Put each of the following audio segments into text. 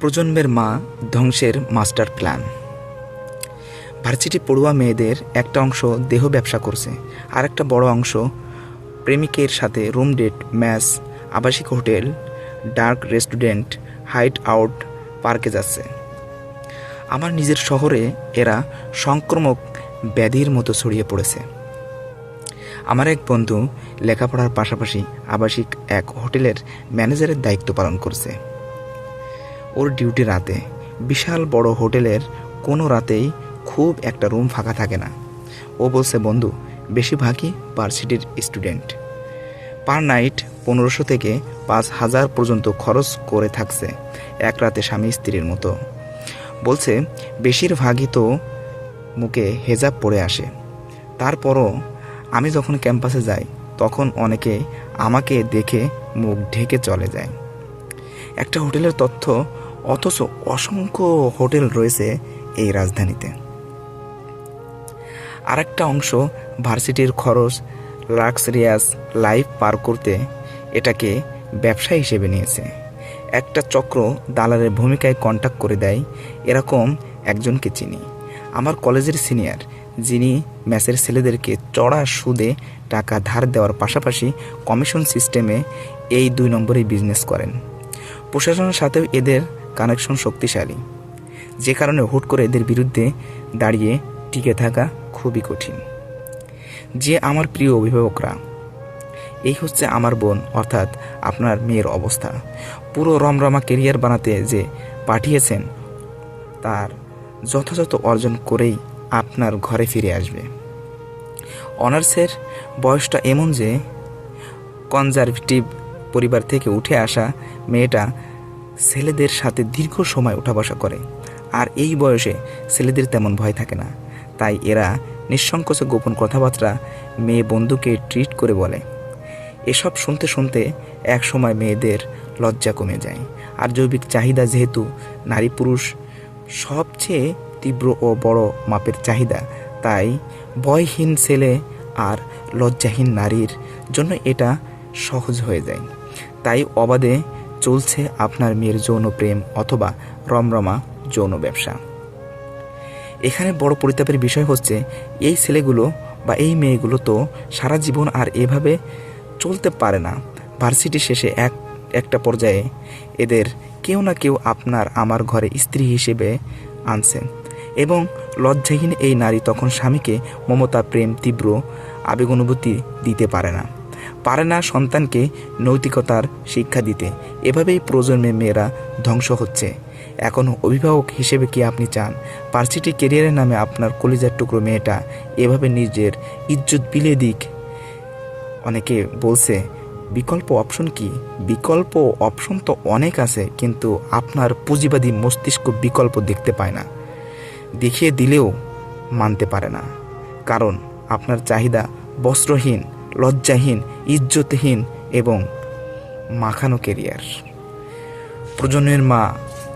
প্রজন্মের মা ধ্বংসের মাস্টার প্ল্যান। ভার্সিটি পড়ুয়া মেয়েদের একটা অংশ দেহ ব্যবসা করছে, আর একটা বড় অংশ প্রেমিকের সাথে রুম ডেট, ম্যাচ, আবাসিক hotel, dark restaurant, hideout পার্কে যাচ্ছে। আমার নিজের শহরে এরা সংক্রমক ব্যাধির মতো ছড়িয়ে পড়েছে। আমার এক বন্ধু লেখাপড়ার পাশাপাশি আবাসিক এক হোটেলের ম্যানেজারের দায়িত্ব পালন করছে। ওর ডিউটি রাতে। বিশাল বড় হোটেলের কোনো রাতেই খুব একটা রুম ফাঁকা থাকে না। ও বলছে, বন্ধু, বেশিরভাগই ভার্সিটির স্টুডেন্ট। পার নাইট পনেরোশো থেকে পাঁচ হাজার পর্যন্ত খরচ করে থাকছে এক রাতে স্বামী স্ত্রীর মতো। বলছে, বেশিরভাগই তো মুখে হেজাব পড়ে আসে। তারপরও আমি যখন ক্যাম্পাসে যাই, তখন অনেকে আমাকে দেখে মুখ ঢেকে চলে যায়। একটা হোটেলের তথ্য অথচ অসংখ্য হোটেল রয়েছে এই রাজধানীতে। আরেকটা অংশ ভার্সিটির খরচ, লাক্সারিয়াস লাইফ পার করতে এটাকে ব্যবসা হিসেবে নিয়েছে। একটা চক্র দালালের ভূমিকায় কন্ট্যাক্ট করে দেয় এরকম একজনকে চিনি। আমার কলেজের সিনিয়র যিনি ম্যাচের ছেলেদেরকে চড়া সুদে টাকা ধার দেওয়ার পাশাপাশি কমিশন সিস্টেমে এই দুই নম্বরেই বিজনেস করেন। প্রশাসনের সাথেও এদের কানেকশন শক্তিশালী। যে কারণে হুট করে এদের বিরুদ্ধে দাঁড়িয়ে টিকে থাকা খুবই কঠিন। যে আমার প্রিয় অভিভাবকরা, এই হচ্ছে আমার বোন, অর্থাৎ আপনার মেয়ের অবস্থা। পুরো রমরমা কেরিয়ার বানাতে যে পাঠিয়েছেন, তার যথাযথ অর্জন করেই আপনার ঘরে ফিরে আসবে। অনার্সের বয়সটা এমন যে কনজারভেটিভ পরিবার থেকে উঠে আসা মেয়েটা ছেলেদের সাথে দীর্ঘ সময় উঠা বসা করে। আর এই বয়সে ছেলেদের তেমন ভয় থাকে না। তাই এরা নিঃসংকোচে গোপন কথাবার্তা মেয়ে বন্ধুকে ট্রিট করে বলে। এসব শুনতে শুনতে এক সময় মেয়েদের লজ্জা কমে যায়। আর জৈবিক চাহিদা যেহেতু নারী পুরুষ সবচেয়ে তীব্র ও বড় মাপের চাহিদা, তাই ভয়হীন ছেলে আর লজ্জাহীন নারীর জন্য এটা সহজ হয়ে যায়। তাই অবাধে চলছে আপনার মেয়ের যৌন প্রেম অথবা রমরমা যৌন ব্যবসা। এখানে বড় পরিতাপের বিষয় হচ্ছে, এই ছেলেগুলো বা এই মেয়েগুলো তো সারা জীবন আর এভাবে চলতে পারে না। ভার্সিটি শেষে এক, একটা পর্যায়ে এদের কেউ না কেউ আপনার আমার ঘরে স্ত্রী হিসেবে আনছেন এবং লজ্জাহীন এই নারী তখন স্বামীকে মমতা, প্রেম, তীব্র আবেগ অনুভূতি দিতে পারে না। পারে না সন্তানকে নৈতিকতার শিক্ষা দিতে। এভাবেই প্রজন্মের মেয়েরা ধ্বংস হচ্ছে। এখন অভিভাবক হিসেবে কি আপনি চান? ভার্সিটি কেরিয়ারের নামে আপনার কলিজার টুকরো মেয়েটা এভাবে নিজের ইজ্জত বিলে দিক? অনেকে বলছে, বিকল্প অপশন কি? বিকল্প অপশন তো অনেক আছে, কিন্তু আপনার পুঁজিবাদী মস্তিষ্ক বিকল্প দেখতে পায় না। দেখিয়ে দিলেও মানতে পারে না। কারণ আপনার চাহিদা বস্ত্রহীন লজ্জাহীন, ইজ্জতহীন এবং মাখানো কেরিয়ার। প্রজন্মের মা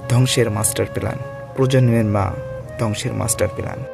ধ্বংসের মাস্টার প্ল্যান। প্রজন্মের মা ধ্বংসের মাস্টার প্ল্যান।